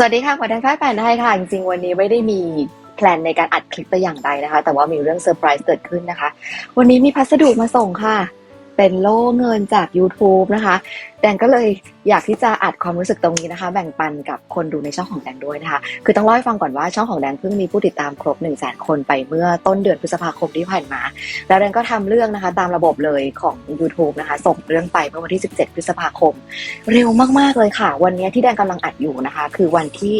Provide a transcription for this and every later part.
สวัสดีค่ะขวัญแดนฝ้ายแปนได้ค่ะ จริงๆ วันนี้ไม่ได้มีแพลนในการอัดคลิปแต่อย่างใดนะคะ แต่ว่ามีเรื่องเซอร์ไพรส์เกิดขึ้นนะคะ วันนี้มีพัสดุมาส่งค่ะ เป็นโล่เงินจาก YouTube นะคะ แดนก็เลยอยากที่จะอัดความรู้สึกตรงนี้นะคะ แบ่งปันกับคนดูในช่องของแดนด้วยนะคะ คือต้องเล่าให้ฟังก่อนว่าช่องของแดนเพิ่งมีผู้ติดตามครบ1นึ่งแสนคนไปเมื่อต้นเดือนพฤษภาคมที่ผ่านมา แล้วแดนก็ทำเรื่องนะคะตามระบบเลยของ YouTube นะคะ ส่งเรื่องไปเมื่อวันที่ 17 พฤษภาคม เร็วมากๆเลยค่ะ วันนี้ที่แดนกำลังอัดอยู่นะคะ คือวันที่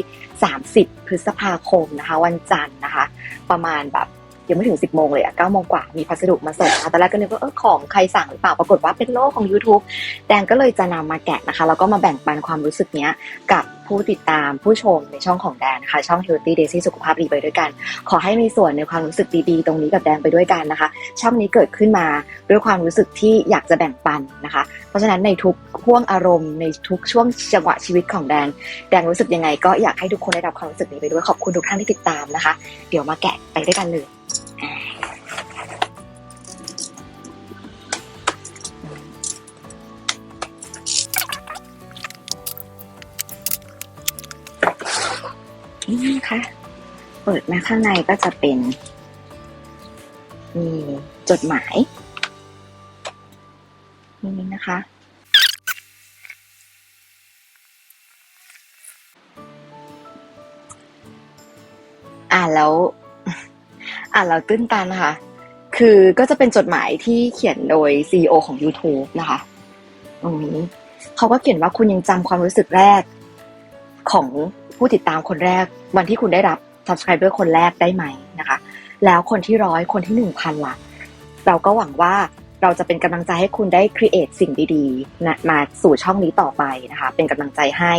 30 พฤษภาคมนะคะ วันจันทร์นะคะ ประมาณแบบ ยังไม่ถึง 10โมงเลยอะ9โมงกว่ามีพัสดุมาส่งนะคะตอนแรกก็นึกว่าเออของใครสั่งหรือเปล่าปรากฏว่าเป็นโลกของ YouTube แดนก็เลยจะนำมาแกะนะคะ แล้วก็มาแบ่งปันความรู้สึกเนี้ยกับผู้ติดตามผู้ชมในช่องของแดนนะคะช่อง Healthy Daisy สุขภาพดีไปด้วยกัน ขอให้มีส่วนในความรู้สึกดีๆ ตรงนี้กับแดนไปด้วยกันนะคะ ช่องนี้เกิดขึ้นมาด้วยความรู้สึกที่อยากจะแบ่งปันนะคะ เพราะฉะนั้นในทุกห่วงอารมณ์ในทุกช่วงจังหวะชีวิตของแดน แดนรู้สึกยังไง ก็อยากให้ทุกคนได้รับความรู้สึกนี้ไปด้วยขอบคุณทุกท่านที่ติดตามนะคะ เดี๋ยวมาแกะไปด้วยกันเลย นี่นะคะ เปิดมาข้างในก็จะเป็น มีจดหมาย นี่นะคะ อ่านแล้ว อ่านแล้วตื้นตันนะคะ คือก็จะเป็นจดหมายที่เขียนโดย CEO ของ YouTube นะคะตรงนี้เขาก็เขียนว่าคุณยังจำความรู้สึกแรกของ ผู้ติดตามคนแรก วันที่คุณได้รับ subscriber คนแรกได้ไหมนะคะ แล้วคนที่ร้อยคนที่หนึ่งพันล่ะ เราก็หวังว่าเราจะเป็นกำลังใจให้คุณได้ create สิ่งดีๆนะมาสู่ช่องนี้ต่อไปนะคะ เป็นกำลังใจให้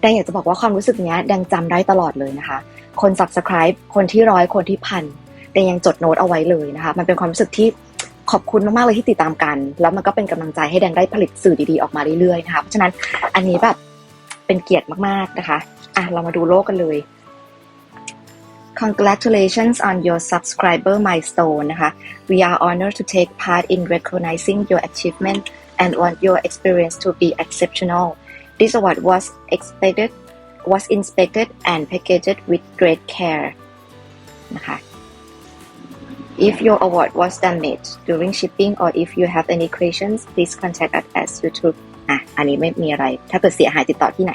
แดงอยากจะบอกว่าความรู้สึกนี้แดงจำได้ตลอดเลยนะคะ คน subscribe คนที่ร้อยคนที่พันแดงยังจดโน้ตเอาไว้เลยนะคะ มันเป็นความรู้สึกที่ขอบคุณมากๆเลยที่ติดตามกัน แล้วมันก็เป็นกำลังใจให้แดงได้ผลิตสื่อดีๆออกมาเรื่อยๆนะคะ เพราะฉะนั้นอันนี้แบบเป็นเกียรติมากๆนะคะ อ่ะเรามาดูโลกกันเลย Congratulations on your subscriber milestone นะคะ We are honored to take part in recognizing your achievement and want your experience to be exceptional. This award was expected was inspected and packaged with great care นะคะ If your award was damaged during shipping or if you have any questions please contact us at YouTube อ่ะ อันนี้ไม่มีอะไร ถ้าเกิดเสียหายติดต่อที่ไหน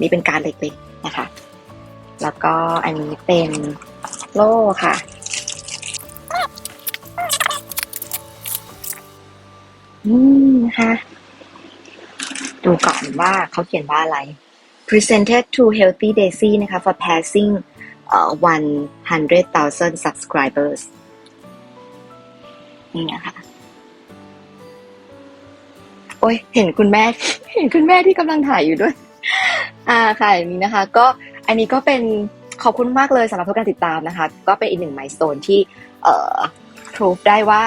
นี่เป็นการเล็กๆ นะคะ แล้วก็อันนี้เป็นโล่ค่ะอืมนะคะ ดูก่อนว่าเขาเขียนว่าอะไร presented to Healthy Daisy นะคะ for passing เอ่อ100,000 subscribers นี่นะคะโอ้ยเห็นคุณแม่ เห็นคุณแม่ที่กำลังถ่ายอยู่ด้วย อ่าค่ะอย่างนี้นะคะ ก็อันนี้ก็เป็นขอบคุณมากเลยสำหรับทุกการติดตามนะคะ ก็เป็นอีกหนึ่งไมล์สโตนที่เอ่อพรูฟได้ว่า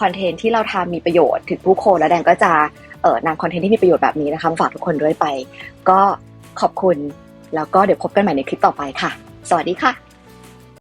คอนเทนต์ที่เราทำมีประโยชน์ถึงผู้คนแล้วแดงก็จะเอ่อนำคอนเทนต์ที่มีประโยชน์แบบนี้นะคะฝากทุกคนด้วยไป ก็ขอบคุณแล้วก็เดี๋ยวพบกันใหม่ในคลิปต่อไปค่ะ สวัสดีค่ะ